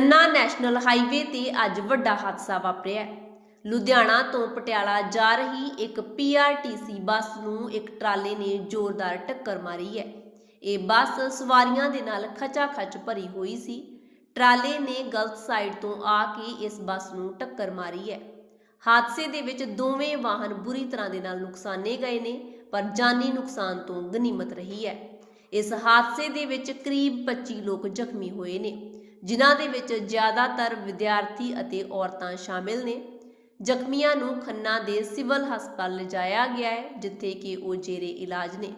Khanna national highway ਤੇ ਅੱਜ ਵੱਡਾ ਹਾਦਸਾ ਵਾਪਰਿਆ ਲੁਧਿਆਣਾ ਤੋਂ ਪਟਿਆਲਾ ਜਾ ਰਹੀ ਇੱਕ ਪੀਆਰਟੀਸੀ ਬੱਸ ਨੂੰ ਇੱਕ ਟਰਾਲੇ ਨੇ ਜ਼ੋਰਦਾਰ ਟੱਕਰ ਮਾਰੀ ਹੈ। ਇਹ ਬੱਸ ਸਵਾਰੀਆਂ ਦੇ ਨਾਲ ਖਚਾ-ਖਚ ਭਰੀ ਹੋਈ ਸੀ। ਟਰਾਲੇ ਨੇ ਗਲਤ ਸਾਈਡ ਤੋਂ ਆ ਕੇ ਇਸ ਬੱਸ ਨੂੰ ਟੱਕਰ ਮਾਰੀ ਹੈ। ਹਾਦਸੇ ਦੇ ਵਿੱਚ ਦੋਵੇਂ ਵਾਹਨ ਬੁਰੀ ਤਰ੍ਹਾਂ ਦੇ ਨਾਲ ਨੁਕਸਾਨੇ ਗਏ ਨੇ, ਪਰ ਜਾਨੀ ਨੁਕਸਾਨ ਤੋਂ ਗਨੀਮਤ ਰਹੀ ਹੈ। ਇਸ ਹਾਦਸੇ ਦੇ ਵਿੱਚ ਕਰੀਬ 25 ਲੋਕ ਜ਼ਖਮੀ ਹੋਏ ਨੇ। ਜਿਨ੍ਹਾਂ ਦੇ ਵਿੱਚ ਜ਼ਿਆਦਾਤਰ ਵਿਦਿਆਰਥੀ ਅਤੇ ਔਰਤਾਂ ਸ਼ਾਮਿਲ ਨੇ। ਜ਼ਖਮੀਆਂ ਨੂੰ ਖੰਨਾ ਦੇ ਸਿਵਲ ਹਸਪਤਾਲ ਲਿਜਾਇਆ ਗਿਆ ਹੈ, ਜਿੱਥੇ ਕਿ ਉਹ ਜੇਰੇ ਇਲਾਜ ਨੇ।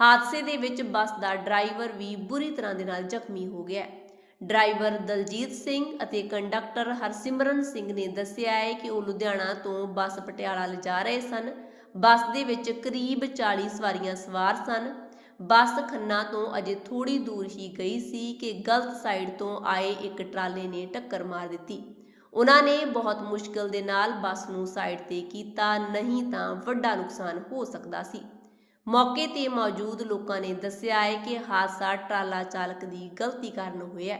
ਹਾਦਸੇ ਦੇ ਵਿੱਚ ਬੱਸ ਦਾ ਡਰਾਈਵਰ ਵੀ ਬੁਰੀ ਤਰ੍ਹਾਂ ਦੇ ਨਾਲ ਜ਼ਖਮੀ ਹੋ ਗਿਆ ਹੈ। ਡਰਾਈਵਰ ਦਲਜੀਤ ਸਿੰਘ ਅਤੇ ਕੰਡਕਟਰ ਹਰਸਿਮਰਨ ਸਿੰਘ ਨੇ ਦੱਸਿਆ ਹੈ ਕਿ ਉਹ ਲੁਧਿਆਣਾ ਤੋਂ ਬੱਸ ਪਟਿਆਲਾ ਲਿਜਾ ਰਹੇ ਸਨ। ਬੱਸ ਦੇ ਵਿੱਚ ਕਰੀਬ 40 ਸਵਾਰੀਆਂ ਸਵਾਰ ਸਨ। ਬੱਸ ਖੰਨਾ ਤੋਂ ਅਜੇ ਥੋੜੀ ਦੂਰ ਹੀ ਗਈ ਸੀ ਕਿ ਗਲਤ ਸਾਈਡ ਤੋਂ ਆਏ ਇੱਕ ਟਰਾਲੇ ਨੇ ਟੱਕਰ ਮਾਰ ਦਿੱਤੀ। ਉਹਨਾਂ ਨੇ ਬਹੁਤ ਮੁਸ਼ਕਲ ਦੇ ਨਾਲ ਬੱਸ ਨੂੰ ਸਾਈਡ ਤੇ ਕੀਤਾ, ਨਹੀਂ ਤਾਂ ਵੱਡਾ ਨੁਕਸਾਨ ਹੋ ਸਕਦਾ ਸੀ। ਮੌਕੇ ਤੇ ਮੌਜੂਦ ਲੋਕਾਂ ਨੇ ਦੱਸਿਆ ਹੈ ਕਿ ਹਾਦਸਾ ਟਰਾਲਾ ਚਾਲਕ ਦੀ ਗਲਤੀ ਕਾਰਨ ਹੋਇਆ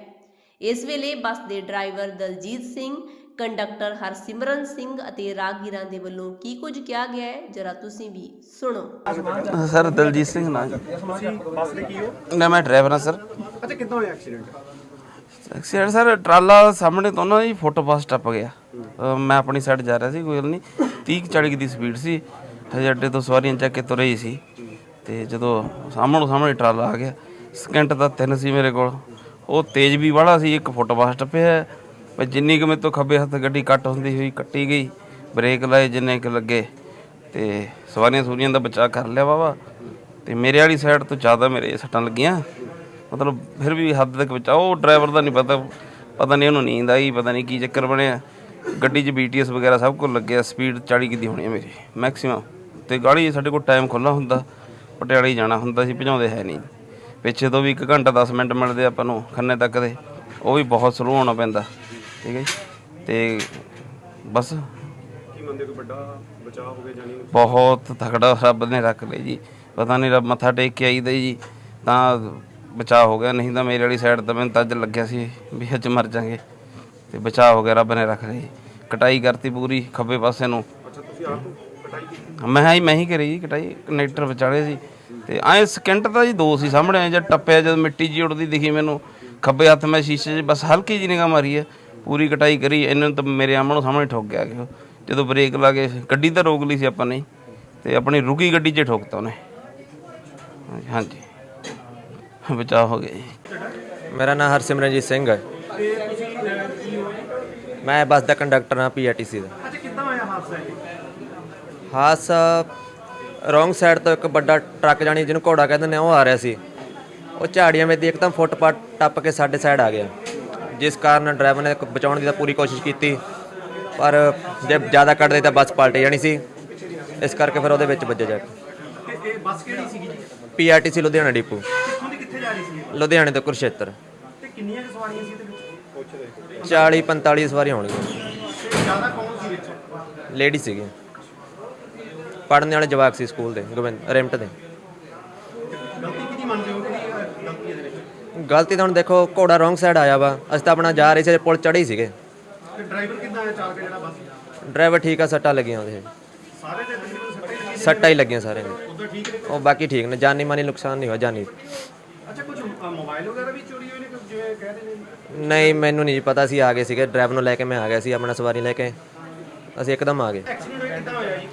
ਇਸ ਵੇਲੇ ਬੱਸ ਦੇ ਡਰਾਈਵਰ ਦਲਜੀਤ ਸਿੰਘ ਕੰਡਕਟਰ ਹਰਸਿਮਰਨ ਸਿੰਘ ਅਤੇ ਰਾਗੀਰਾਂ ਦੇ ਵੱਲੋਂ ਕੀ ਕੁਝ ਕਿਹਾ ਗਿਆ ਹੈ? ਜਰਾ ਤੁਸੀਂ ਵੀ ਸੁਣੋ। ਸਰ ਦਲਜੀਤ ਸਿੰਘ ਨਾਂ ਜੀ। ਤੁਸੀਂ ਬੱਸ ਦੇ ਕੀ ਹੋ? ਨਾ ਮੈਂ ਡਰਾਈਵਰ ਹਾਂ ਸਰ। ਅੱਛਾ ਕਿੱਦਾਂ ਹੋਇਆ ਐਕਸੀਡੈਂਟ? ਐਕਸੀਡੈਂਟ ਸਰ ਟਰਾਲਾ ਸਾਹਮਣੇ ਤੋਂ ਨਾ ਜੀ ਫੁੱਟਪਾਥ ਟੱਪ ਗਿਆ। ਮੈਂ ਆਪਣੀ ਸਾਈਡ ਜਾ ਰਿਹਾ ਸੀ ਕੋਈ ਗੱਲ ਨਹੀਂ। 30 40 ਦੀ ਸਪੀਡ ਸੀ। ਹਜੇ ਅੱਡੇ ਤੋਂ ਸਵਾਰੀਆਂ ਚੱਕ ਕੇ ਤੁਰੇ ਸੀ। ਤੇ ਜਦੋਂ ਸਾਹਮਣੋਂ ਸਾਹਮਣੇ ਟਰਾਲਾ ਆ ਗਿਆ ਸਕਿੰਟ ਦਾ ਤਿੰਨ ਸੀ ਮੇਰੇ ਕੋਲ। ਉਹ ਤੇਜ਼ ਵੀ ਵਾਲਾ ਸੀ ਇੱਕ ਫੁੱਟਪਾਥ ਟੱਪਿਆ ਪਰ ਜਿੰਨੀ ਕੁ ਮੇਰੇ ਤੋਂ ਖੱਬੇ ਹੱਥ ਗੱਡੀ ਕੱਟ ਹੁੰਦੀ ਹੋਈ, ਕੱਟੀ ਗਈ, ਬ੍ਰੇਕ ਲਾਏ ਜਿੰਨੇ ਕੁ ਲੱਗੇ, ਤੇ ਸਵਾਰੀਆਂ ਸੂਰੀਆਂ ਦਾ ਬਚਾਅ ਕਰ ਲਿਆ ਵਾਵਾ ਤੇ ਮੇਰੇ ਵਾਲੀ ਸਾਈਡ ਤੋਂ ਜ਼ਿਆਦਾ ਮੇਰੇ ਸੱਟਾਂ ਲੱਗੀਆਂ। ਮਤਲਬ ਫਿਰ ਵੀ ਹੱਦ ਤੱਕ ਬਚਾਅ ਉਹ ਡਰਾਈਵਰ ਦਾ ਨਹੀਂ ਪਤਾ ਪਤਾ ਨਹੀਂ ਉਹਨੂੰ ਨੀਂਦ ਆਈ, ਪਤਾ ਨਹੀਂ ਕੀ ਚੱਕਰ ਬਣਿਆ। ਗੱਡੀ 'ਚ BTS ਵਗੈਰਾ ਸਭ ਕੁਝ ਲੱਗਿਆ ਸਪੀਡ 40 ਕਿਦੀ ਹੋਣੀ ਹੈ ਮੇਰੀ ਮੈਕਸਿਮਮ ਤੇ ਗਾੜੀ ਸਾਡੇ ਕੋਲ ਟਾਈਮ ਖੁੱਲਾ ਹੁੰਦਾ, ਪਟਿਆਲੇ ਜਾਣਾ ਹੁੰਦਾ ਸੀ, ਭਜਾਉਂਦੇ ਹੈ ਨਹੀਂ ਪਿੱਛੇ ਤੋਂ ਵੀ 1 ਘੰਟਾ 10 ਮਿੰਟ ਮਿਲਦੇ ਆਪਾਂ ਨੂੰ, ਖੰਨੇ ਤੱਕ ਦੇ। ਉਹ ਵੀ ਬਹੁਤ ਸਲੋ ਹੋਣਾ ਪੈਂਦਾ। ਠੀਕ ਹੈ ਜੀ। ਤੇ ਬਸ। ਕੀ ਮੰਨਦੇ ਕੋਈ ਵੱਡਾ ਬਚਾਅ ਹੋ ਗਿਆ ਜਾਨੀ ਬਹੁਤ ਤਕੜਾ ਰੱਬ ਨੇ ਰੱਖ ਲਈ ਜੀ। ਪਤਾ ਨਹੀਂ ਰੱਬ ਮੱਥਾ ਟੇਕ ਕੇ ਆਈਦਾ ਜੀ। ਤਾਂ ਬਚਾਅ ਹੋ ਗਿਆ ਨਹੀਂ ਤਾਂ ਮੇਰੇ ਵਾਲੀ ਸਾਈਡ ਤਾਂ ਮੈਨੂੰ ਤਾਂ ਅੱਜ ਲੱਗਿਆ ਸੀ ਵੀ ਅੱਜ ਮਰ ਜਾਾਂਗੇ। ਤੇ ਬਚਾਅ ਹੋ ਗਿਆ ਰੱਬ ਨੇ ਰੱਖ ਲਈ ਕਟਾਈ ਕਰਤੀ ਪੂਰੀ ਖੱਬੇ ਪਾਸੇ ਨੂੰ। ਅੱਛਾ ਤੁਸੀਂ ਆਪ ਕਟਾਈ ਕੀਤੀ? ਮੈਂ ਹੀ ਮੈਂ ਹੀ ਕਰੀ ਜੀ ਕਟਾਈ ਕਨੈਕਟਰ ਵਿਚਾਲੇ ਸੀ। ਤੇ ਐ ਸਕਿੰਟ ਤਾਂ ਜੀ ਦੋ ਸੀ ਸਾਹਮਣੇ ਜਦ ਟੱਪਿਆ ਜਦ ਮਿੱਟੀ ਜੀ ਉੜਦੀ ਦਿਖੀ ਮੈਨੂੰ। ਖੱਬੇ ਹੱਥ ਮੈਂ ਸ਼ੀਸ਼ੇ 'ਚ ਬਸ ਹਲਕੀ ਜੀ ਨਿਗਾਹ ਮਾਰੀ ਹੈ ਪੂਰੀ ਕਟਾਈ ਕਰੀ ਇਹਨਾਂ ਨੂੰ ਤਾਂ ਮੇਰੇ ਆਮਣੋਂ ਸਾਹਮਣੇ ਠੋਕ ਗਿਆ ਕਿ। ਜਦੋਂ ਬ੍ਰੇਕ ਲਾ ਕੇ ਗੱਡੀ ਤਾਂ ਰੋਕ ਲਈ ਸੀ ਆਪਾਂ ਨੇ ਤੇ ਆਪਣੀ ਰੁਕੀ ਗੱਡੀ 'ਚ ਠੋਕਤਾ ਉਹਨੇ। ਹਾਂਜੀ ਬਚਾਅ ਹੋ ਗਿਆ ਜੀ। ਮੇਰਾ ਨਾਮ ਹਰਸਿਮਰਨਜੀਤ ਸਿੰਘ ਹੈ। ਮੈਂ ਬੱਸ ਦਾ ਕੰਡਕਟਰ ਹਾਂ ਪੀਆਰਟੀਸੀ ਦਾ। ਅੱਛਾ ਕਿੱਦਾਂ ਹੋਇਆ ਹਾਦਸਾ ਇਹ ਹਾਦਸਾ ਰੋਂਗ ਸਾਈਡ ਤੋਂ ਇੱਕ ਵੱਡਾ ਟਰੱਕ ਜਾਣੀ ਜਿਹਨੂੰ ਘੋੜਾ ਕਹਿੰਦੇ ਨੇ ਉਹ ਆ ਰਿਹਾ ਸੀ। ਉਹ ਝਾੜੀਆਂ ਵਿੱਚ ਇੱਕਦਮ ਫੁੱਟਪਾਥ ਟੱਪ ਕੇ ਸਾਡੇ ਸਾਈਡ ਆ ਗਿਆ। ਜਿਸ ਕਾਰਨ ਡਰਾਈਵਰ ਨੇ ਬਚਾਉਣ ਦੀ ਤਾਂ ਪੂਰੀ ਕੋਸ਼ਿਸ਼ ਕੀਤੀ ਪਰ ਜੇ ਜ਼ਿਆਦਾ ਕੱਢਦੇ ਤਾਂ ਬੱਸ ਪਲਟ ਜਾਣੀ ਸੀ। ਇਸ ਕਰਕੇ ਫਿਰ ਉਹਦੇ ਵਿੱਚ ਵੱਜਿਆ ਜਾ ਕੇ। ਇਹ ਬੱਸ ਕਿਹੜੀ ਸੀਗੀ ਜੀ? PRTC Ludhiana depot. ਕਿੱਥੋਂ ਦੀ ਕਿੱਥੇ ਜਾ ਰਹੀ ਸੀ ਇਹ? ਲੁਧਿਆਣੇ ਤੋਂ ਕੁਰਸ਼ੇਤਰ। ਤੇ ਕਿੰਨੀਆਂ ਸਵਾਰੀਆਂ ਸੀ ਇਹਦੇ ਵਿੱਚ? ਪੁੱਛਦੇ 40 45 ਸਵਾਰੀਆਂ ਹੋਣਗੀਆਂ ਜ਼ਿਆਦਾ ਕੌਣ ਸੀ ਵਿੱਚ? ਲੇਡੀ ਸੀਗੇ। ਪੜ੍ਹਨ ਵਾਲੇ ਜਵਾਕ ਸੀ ਸਕੂਲ ਦੇ ਗੋਬਿੰਦ ਰਿਮਟ ਦੇ। ਗਲਤੀ ਤਾਂ ਹੁਣ ਦੇਖੋ ਘੋੜਾ ਰੋਂਗ ਸਾਈਡ ਆਇਆ ਵਾ। ਅਸੀਂ ਤਾਂ ਆਪਣਾ ਜਾ ਰਹੇ ਸੀ ਪੁਲ ਚੜ੍ਹੇ ਸੀਗੇ। ਤੇ ਡਰਾਈਵਰ ਕਿੱਦਾਂ ਆਇਆ ਚਾਲਕ ਜਿਹੜਾ ਬੱਸ ਡਰਾਈਵਰ ਠੀਕ ਆ ਸੱਟਾਂ ਲੱਗੀਆਂ ਉਹਦੇ। ਸਾਰੇ ਦੇ ਤਕਰੀਬਨ ਸੱਟੇ ਲੱਗੀ ਸੱਟਾਂ ਹੀ ਲੱਗੀਆਂ ਉਧਰ ਠੀਕ ਨੇ ਉਹ ਬਾਕੀ ਠੀਕ ਨੇ ਜਾਨੀ ਮਾਨੀ ਨੁਕਸਾਨ ਨਹੀਂ ਹੋਇਆ ਜਾਨੀ। ਅੱਛਾ ਕੁਝ ਮੋਬਾਈਲ ਵਗੈਰਾ ਵੀ ਚੋਰੀ ਹੋਏ ਨੇ ਕੁਝ ਜਿਵੇਂ ਕਹਿ ਰਹੇ ਨੇ? ਨਹੀਂ ਮੈਨੂੰ ਨਹੀਂ ਪਤਾ ਸੀ ਆ ਗਏ ਸੀਗੇ। ਡਰਾਈਵਰ ਨੂੰ ਲੈ ਕੇ ਮੈਂ ਆ ਗਿਆ ਸੀ ਆਪਣਾ ਸਵਾਰੀ ਲੈ ਕੇ। ਅਸੀਂ ਇੱਕਦਮ ਆ ਗਏ। ਐਕਸੀਡੈਂਟ ਕਿੱਦਾਂ ਹੋਇਆ ਜੀ?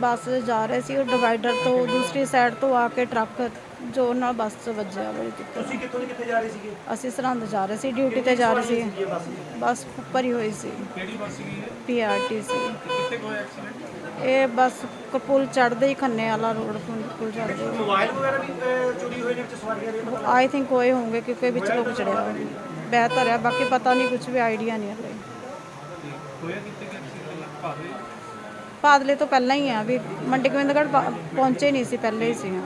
ਬੱਸ ਜਾ ਰਹੇ ਸੀ ਉਹ ਡਿਵਾਈਡਰ ਤੋਂ ਦੂਸਰੀ ਸਾਈਡ ਤੋਂ ਆ ਕੇ ਟਰੱਕ ਜ਼ੋਰ ਨਾਲ ਬੱਸ 'ਚ ਵੱਜਿਆ ਬੜੀ ਦਿੱਕਤ। ਤੁਸੀਂ ਕਿੱਥੋਂ ਦੀ ਕਿੱਥੇ ਜਾ ਰਹੇ ਸੀਗੇ? ਅਸੀਂ ਸਰਹੰਦ ਜਾ ਰਹੇ ਸੀ ਡਿਊਟੀ ਤੇ ਜਾ ਰਹੇ ਸੀ। ਬੱਸ? ਭਰੀ ਹੋਈ ਸੀ। ਕਿਹੜੀ ਬੱਸ ਸੀਗੀ ਪੀਆਰਟੀਸੀ ਕਿੱਥੇ ਹੋਇਆ ਐਕਸੀਡੈਂਟ ਇਹ ਬੱਸ ਕਪੂਲ ਚੜਦੇ ਹੀ ਖੰਨੇ ਵਾਲਾ ਰੋਡ ਪੁਲ ਚੜਦੇ ਮੋਬਾਈਲ ਵਗੈਰਾ ਵੀ ਅਹ, ਚੋਰੀ ਹੋਏ ਨੇ ਵਿੱਚ ਸਵਾਰੀਆਂ ਦੇ ਆਈ ਥਿੰਕ ਹੋਏ ਹੋਣਗੇ ਕਿਉਂਕਿ ਵਿੱਚ ਲੋਕ ਚੜਿਆ ਹੋਇਆ ਬਿਹਤਰ ਹੈ ਬਾਕੀ ਪਤਾ ਨਹੀਂ ਕੁਝ ਵੀ ਆਈਡੀਆ ਨਹੀਂ ਹਲੇ। ਹੋਇਆ ਕਿੱਥੇ ਕਿ ਐਕਸੀਡੈਂਟ ਭਾਵੇਂ ਪਾਦਲੇ ਤੋਂ ਪਹਿਲਾਂ ਹੀ ਆ ਵੀ ਮੰਡੀ ਗੋਬਿੰਦਗੜ੍ਹ ਪ- ਪਹੁੰਚੇ ਨਹੀਂ ਸੀ ਪਹਿਲੇ ਹੀ ਸੀ। ਹਾਂ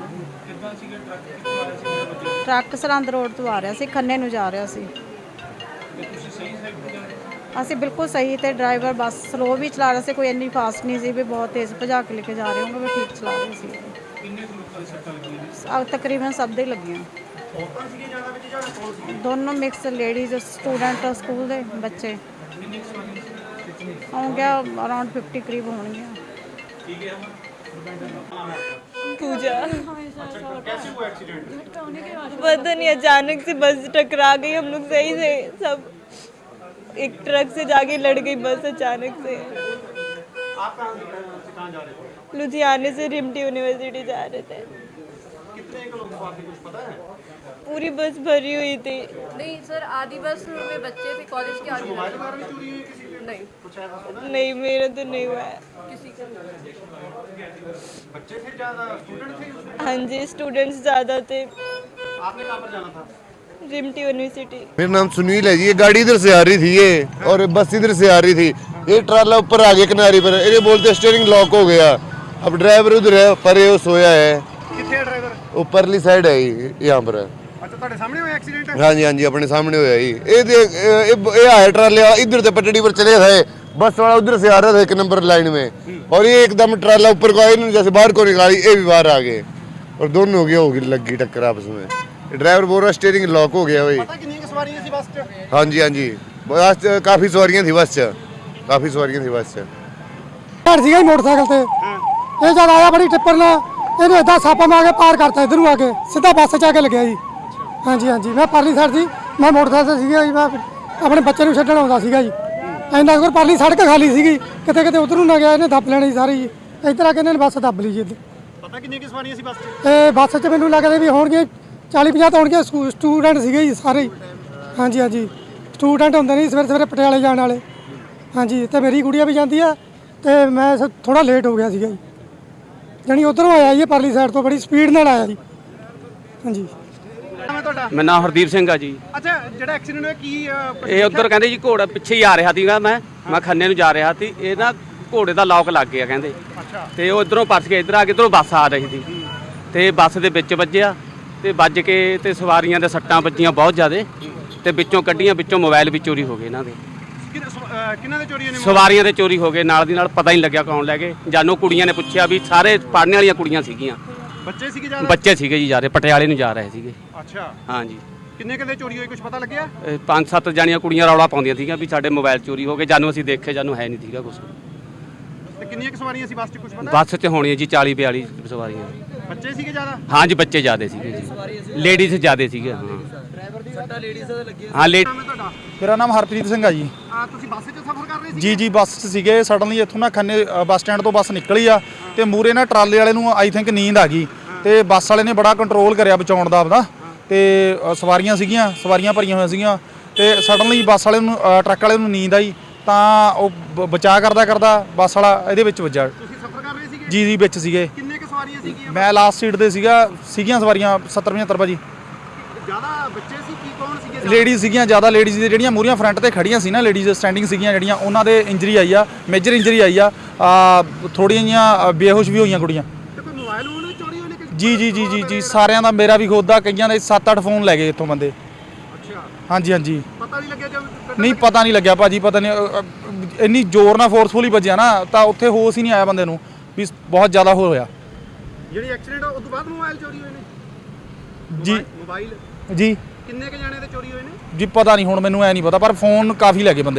ਕਿੱਦਾਂ ਸੀਗਾ? ਟਰੱਕ ਕਿੱਥੋਂ ਆ ਰਿਹਾ ਸੀ ਬੱਚੇ? ਟਰੱਕ ਸਰਹੰਦ ਰੋਡ ਤੋਂ ਆ ਰਿਹਾ ਸੀ ਖੰਨੇ ਨੂੰ ਜਾ ਰਿਹਾ ਸੀ। ਤੇ ਤੁਸੀਂ ਸਹੀ ਸਾਈਡ ਤੇ ਜਾ ਰਹੇ ਅਸੀਂ ਬਿਲਕੁਲ ਸਹੀ ਤੇ ਡਰਾਈਵਰ ਬੱਸ ਸਲੋ ਵੀ ਚਲਾ ਰਿਹਾ ਸੀ ਕੋਈ ਇੰਨੀ ਫਾਸਟ ਨਹੀਂ ਸੀ ਵੀ ਬਹੁਤ ਤੇਜ਼ ਭਜਾ ਕੇ ਲੈ ਕੇ ਜਾ ਰਹੇ ਹੋਗੇ ਵੀ ਠੀਕ ਚਲਾ ਰਹੇ ਸੀ। ਕਿੰਨੇ ਕੁ ਲੋਕਾਂ ਦੀ ਸੱਟਾਂ ਲੱਗੀਆਂ ਨੇ? ਆ ਤਕਰੀਬਨ ਸਭ ਦੇ ਹੀ ਲੱਗੀਆਂ। ਦੋਨੋਂ ਮਿਕਸ ਲੇਡੀਜ਼ ਸਟੂਡੈਂਟ ਸਕੂਲ ਦੇ ਬੱਚੇ। ਹੋਣਗੇ ਅਰਾਊਂਡ 50 ਕਰੀਬ ਹੋਣਗੇ पूजा। कैसे हुआ एक्सीडेंट पता नहीं अचानक से बस टकरा गई हम लोग सही से सब एक ट्रक से जाके लड़ गई बस अचानक से। आप कहाँ जा रहे थे? लुधियाने से रिमटी यूनिवर्सिटी जा रहे थे। कितने लोग कुछ पता है? पूरी बस भरी हुई थी। नहीं सर आधी बस में बच्चे थे कॉलेज के आधी के नहीं। नहीं मेरा तो नहीं हुआ है। बच्चे थे ज़्यादा स्टूडेंट थे हाँ जी स्टूडेंट्स ज़्यादा थे। आपने कहाँ पर जाना था? रिमटी यूनिवर्सिटी मेरा नाम सुनील है जी ये गाड़ी इधर से आ रही थी ये और बस इधर से आ रही थी। ये ट्राला ऊपर आ गया किनारे पर ये बोलते स्टीयरिंग लॉक हो गया। अब ड्राइवर उधर है पर ये सोया है। कितने ड्राइवर ऊपरली साइड है यहाँ पर अच्छा ਤੁਹਾਡੇ ਸਾਹਮਣੇ ਹੋਇਆ ਐਕਸੀਡੈਂਟ हाँ जी हाँ जी अपने सामने होया ही ये देख ये ये आया ट्राले वाला इधर से पटड़ी पर चले थे बस वाला उधर से आ रहा था एक नंबर लाइन में और ये एकदम ट्राला ऊपर को आई जैसे बाहर को निकाली ये भी बाहर आ गए और दोनों की होगी लगी टक्कर आपस में ये ड्राइवर बोल रहा स्टीयरिंग लॉक हो गया भाई ਪਤਾ ਕਿੰਨੀਆਂ ਕੁ ਸਵਾਰੀਆਂ ਸੀ ਬੱਸ 'ਚ हाँ जी हाँ जी बस च- काफी सवारियां थी बस च काफी सवारियां थी बस च ਘਰ ਸੀਗਾ ਜੀ ਮੋਟਰਸਾਈਕਲ ਤੇ ਇਹ ਜਦ ਆਇਆ ਬੜੀ ਟਿੱਪਰ ਨਾਲ ਇਹਨੇ ਏਦਾਂ ਸਾਪਾ ਮਾਰ ਕੇ ਪਾਰ ਕਰਤਾ ਇਧਰ ਨੂੰ ਆ ਕੇ ਸਿੱਧਾ ਬੱਸ 'ਚ ਆ ਕੇ ਲੱਗਿਆ ਜੀ ਹਾਂਜੀ ਹਾਂਜੀ। ਮੈਂ ਪਰਲੀ ਸਾਈਡ ਸੀ। ਮੈਂ ਮੋਟਰਸਾਈਕਲ ਤੇ ਸੀਗਾ ਜੀ ਮੈਂ ਆਪਣੇ ਬੱਚੇ ਨੂੰ ਛੱਡਣ ਆਉਂਦਾ ਸੀਗਾ ਜੀ। ਐਂਦਾ ਕੋਲ ਪਰਲੀ ਸੜਕ ਖਾਲੀ ਸੀਗੀ। ਕਿਤੇ ਕਿਤੇ ਉਧਰ ਨੂੰ ਨਾ ਗਿਆ ਇਹਨੇ ਦੱਬ ਲੈਣੀ ਸਾਰੀ। ਜੀ ਇੱਧਰ ਆ ਕੇ ਇਹਨਾਂ ਬੱਸ ਦੱਬ ਲਈ ਜੀ ਪਤਾ ਕਿੰਨੀਆਂ ਕੁ ਸਵਾਰੀਆਂ ਸੀ ਬੱਸ 'ਚ? ਇਹ ਬੱਸ 'ਚ ਮੈਨੂੰ ਲੱਗਦਾ ਵੀ ਹੋਣਗੇ 40 50 ਤਾਂ ਹੋਣਗੇ। ਸਟੂਡੈਂਟ ਸੀਗੇ ਜੀ ਸਾਰੇ। ਹੀ ਹਾਂਜੀ ਹਾਂਜੀ। ਸਟੂਡੈਂਟ ਹੁੰਦੇ ਨੇ ਸਵੇਰੇ ਸਵੇਰੇ ਪਟਿਆਲੇ ਜਾਣ ਵਾਲੇ। ਹਾਂਜੀ ਤੇ ਮੇਰੀ ਗੁੜੀਆ ਵੀ ਜਾਂਦੀ ਆ ਤੇ ਮੈਂ ਥੋੜਾ ਲੇਟ ਹੋ ਗਿਆ ਸੀਗਾ ਜੀ। ਜਾਣੀ ਉਧਰੋਂ ਆਇਆ ਜੀ ਇਹ ਪਰਲੀ ਸਾਈਡ ਤੋਂ ਬੜੀ ਸਪੀਡ ਨਾਲ ਆਇਆ ਜੀ। ਹਾਂਜੀ। ਤੁਹਾਡਾ? ਮੇਰਾ ਨਾਮ ਹਰਦੀਪ ਸਿੰਘ ਆ ਜੀ। ਅੱਛਾ ਜਿਹੜਾ ਐਕਸੀਡੈਂਟ ਹੋਇਆ ਕੀ ਅਹ, ਇਹ ਉਧਰ ਕਹਿੰਦੇ ਜੀ ਘੋੜਾ ਪਿੱਛੇ ਹੀ ਆ ਰਿਹਾ ਸੀਗਾ ਮੈਂ ਮੈਂ ਖੰਨੇ ਨੂੰ ਜਾ ਰਿਹਾ ਸੀ ਇਹ ਨਾ ਘੋੜੇ ਦਾ ਲੌਕ ਲੱਗ ਗਿਆ ਕਹਿੰਦੇ। ਅੱਛਾ। ਤੇ ਉਹ ਇਧਰੋਂ ਪਰਸ ਕੇ ਇਧਰ ਆ ਕੇ ਇਧਰੋਂ ਬੱਸ ਆ ਰਹੀ ਸੀ। ਤੇ ਬੱਸ ਦੇ ਵਿੱਚ ਵੱਜਿਆ ਤੇ ਵੱਜ ਕੇ ਤੇ ਸਵਾਰੀਆਂ ਦੇ ਸੱਟਾਂ ਵੱਜੀਆਂ ਬਹੁਤ ਜ਼ਿਆਦੇ ਤੇ ਵਿੱਚੋਂ ਕੱਢੀਆਂ ਵਿੱਚੋਂ ਮੋਬਾਈਲ ਵੀ ਚੋਰੀ ਹੋ ਗਏ ਇਹਨਾਂ ਦੇ। ਕਿਹਨਾਂ ਸਵ- ਅਹ, ਕਿਹਨਾਂ ਦੇ ਚੋਰੀ ਹੋਏ ਨੇ ਸਵਾਰੀਆਂ ਦੇ ਚੋਰੀ ਹੋ ਗਏ ਨਾਲ ਦੀ ਨਾਲ ਪਤਾ ਹੀ ਨਹੀਂ ਲੱਗਿਆ ਕੌਣ ਲੈ ਗਏ। ਜਾਨੋ ਕੁੜੀਆਂ ਨੇ ਪੁੱਛਿਆ ਵੀ ਸਾਰੇ ਪੜ੍ਹਨ ਵਾਲੀਆਂ ਕੁੜੀਆਂ ਸੀਗੀਆਂ। ਬੱਚੇ ਸੀਗੇ ਜ਼ਿਆਦਾ? ਬੱਚੇ ਸੀਗੇ ਜੀ ਜਾ ਰਹੇ ਪਟਿਆਲੇ ਨੂੰ ਜਾ ਰਹੇ ਸੀਗੇ। ਅੱਛਾ। ਹਾਂਜੀ। ਕਿੰਨੇ ਕਦੇ ਚੋਰੀ ਹੋਈ ਕੁਝ ਪਤਾ ਲੱਗਿਆ? ਇਹ ਪੰਜ ਸੱਤ ਜਾਣੀਆਂ ਕੁੜੀਆਂ ਰੌਲਾ ਪਾਉਂਦੀਆਂ ਸੀਗੀਆਂ ਵੀ ਸਾਡੇ ਮੋਬਾਈਲ ਚੋਰੀ ਹੋ ਗਏ ਜਾਨੂੰ ਅਸੀਂ ਦੇਖੇ ਜਾਨੂੰ ਹੈ ਨਹੀਂ ਸੀਗਾ ਕੁਝ ਤੇ ਕਿੰਨੀਆਂ ਕੁ ਸਵਾਰੀਆਂ ਸੀ ਬੱਸ 'ਚ ਕੁਝ ਪਤਾ? ਬੱਸ 'ਚ ਹੋਣੀਆਂ ਜੀ 40 42 ਸਵਾਰੀਆਂ। ਬੱਚੇ ਸੀਗੇ ਜ਼ਿਆਦਾ? ਹਾਂ ਜੀ ਬੱਚੇ ਜ਼ਿਆਦੇ ਸੀਗੇ ਜੀ। ਲੇਡੀਜ਼ ਜ਼ਿਆਦੇ ਸੀਗੇ ਹਾਂ। ਹਾਂ ਲੇ ਨਾਮ ਹੈ ਤੁਹਾਡਾ? ਮੇਰਾ ਨਾਮ ਹਰਪ੍ਰੀਤ ਸਿੰਘ ਆ ਜੀ। ਆ ਤੁਸੀਂ ਬੱਸ 'ਚ ਸਫ਼ਰ ਕਰ ਰਹੇ ਸੀ ਜੀ ਜੀ ਬੱਸ 'ਚ ਸੀਗੇ। ਸਡਨਲੀ ਇੱਥੋਂ ਨਾ ਖੰਨੇ ਅ, ਬੱਸ ਸਟੈਂਡ ਤੋਂ ਬੱਸ ਨਿਕਲੀ ਆ ਤੇ ਮੂਰੇ ਨਾ ਟਰਾਲੇ ਵਾਲੇ ਨੂੰ ਆਈ ਥਿੰਕ ਨੀਂਦ ਆ ਗਈ ਤੇ ਬੱਸ ਵਾਲੇ ਨੇ ਬੜਾ ਕੰਟਰੋਲ ਕਰਿਆ ਬਚਾਉਣ ਦਾ ਆਪਦਾ ਤੇ ਅ, ਸਵਾਰੀਆਂ ਸੀਗੀਆਂ ਸਵਾਰੀਆਂ ਭਰੀਆਂ ਹੋਈਆਂ ਸੀਗੀਆਂ ਤੇ ਸਡਨਲੀ ਬੱਸ ਵਾਲੇ ਨੂੰ ਅ, ਟਰੱਕ ਵਾਲੇ ਨੂੰ ਨੀਂਦ ਆਈ ਤਾਂ ਉਹ ਬ- ਬਚਾਅ ਕਰਦਾ ਕਰਦਾ ਬੱਸ ਵਾਲਾ ਇਹਦੇ ਵਿੱਚ ਵੱਜਾ ਤੁਸੀਂ ਸਫ਼ਰ ਕਰ ਰਹੇ ਸੀਗੇ? ਜੀ ਜੀ ਵਿੱਚ ਸੀਗੇ। ਕਿੰਨੇ ਕੁ ਸਵਾਰੀਆਂ ਸੀਗੀਆਂ? ਮੈਂ ਲਾਸਟ ਸੀਟ ਤੇ ਸੀਗਾ ਸੀਗੀਆਂ ਸਵਾਰੀਆਂ 70 75 ਭਾਜੀ। ਜ਼ਿਆਦਾ ਬੱਚੇ ਸੀ? ਲੇਡੀਜ਼ ਸੀਗੀਆਂ ਜ਼ਿਆਦਾ ਲੇਡੀਜ਼ ਦੇ ਜਿਹੜੀਆਂ ਮੂਰੀਆਂ ਫਰੰਟ ਤੇ ਖੜੀਆਂ ਸੀ ਨਾ ਲੇਡੀਜ਼ ਸਟੈਂਡਿੰਗ ਸੀਗੀਆਂ ਜਿਹੜੀਆਂ ਉਹਨਾਂ ਦੇ ਇੰਜਰੀ ਆਈ ਆ ਮੇਜਰ ਇੰਜਰੀ ਆਈ ਆ। ਥੋੜੀਆਂ ਜੀਆਂ ਬੇਹੋਸ਼ ਵੀ ਹੋਈਆਂ ਕੁੜੀਆਂ। ਜੀ ਜੀ ਜੀ ਜੀ ਜੀ ਸਾਰਿਆਂ ਦਾ ਮੇਰਾ ਵੀ ਖੁਦ ਦਾ ਕਈਆਂ ਦੇ 7-8 ਫੋਨ ਲੈ ਗਏ ਇੱਥੋਂ ਬੰਦੇ। ਅੱਛਾ। ਹਾਂਜੀ ਹਾਂਜੀ। ਪਤਾ ਨਹੀਂ ਲੱਗਿਆ ਜਦ ਨਹੀਂ ਪਤਾ ਨਹੀਂ ਲੱਗਿਆ ਭਾਜੀ ਪਤਾ ਨਹੀਂ ਇੰਨੀ ਜ਼ੋਰ ਨਾਲ ਫੋਰਸਫੁਲੀ ਵੱਜਿਆ ਨਾ ਤਾਂ ਉੱਥੇ ਹੋਸ਼ ਹੀ ਨਹੀਂ ਆਇਆ ਬੰਦੇ ਨੂੰ ਵੀ ਬਹੁਤ ਜ਼ਿਆਦਾ ਹੋਇਆ ਜਿਹੜੀ ਐਕਸੀਡੈਂਟ ਉਸ ਤੋਂ ਬਾਅਦ ਮੋਬਾਈਲ ਚੋਰੀ ਹੋਏ ਨੇ ਜੀ। ਮੋਬਾਈਲ ਜੀ। ਕਿੰਨੇ ਕ ਜਾਣੇ ਦੇ ਚੋਰੀ ਹੋਏ ਨੇ? ਜੀ ਪਤਾ ਨਹੀਂ ਹੁਣ, ਮੈਨੂੰ ਐ ਨਹੀਂ ਪਤਾ, ਪਰ ਫੋਨ ਕਾਫੀ ਲੈ ਗਏ ਬੰਦੇ।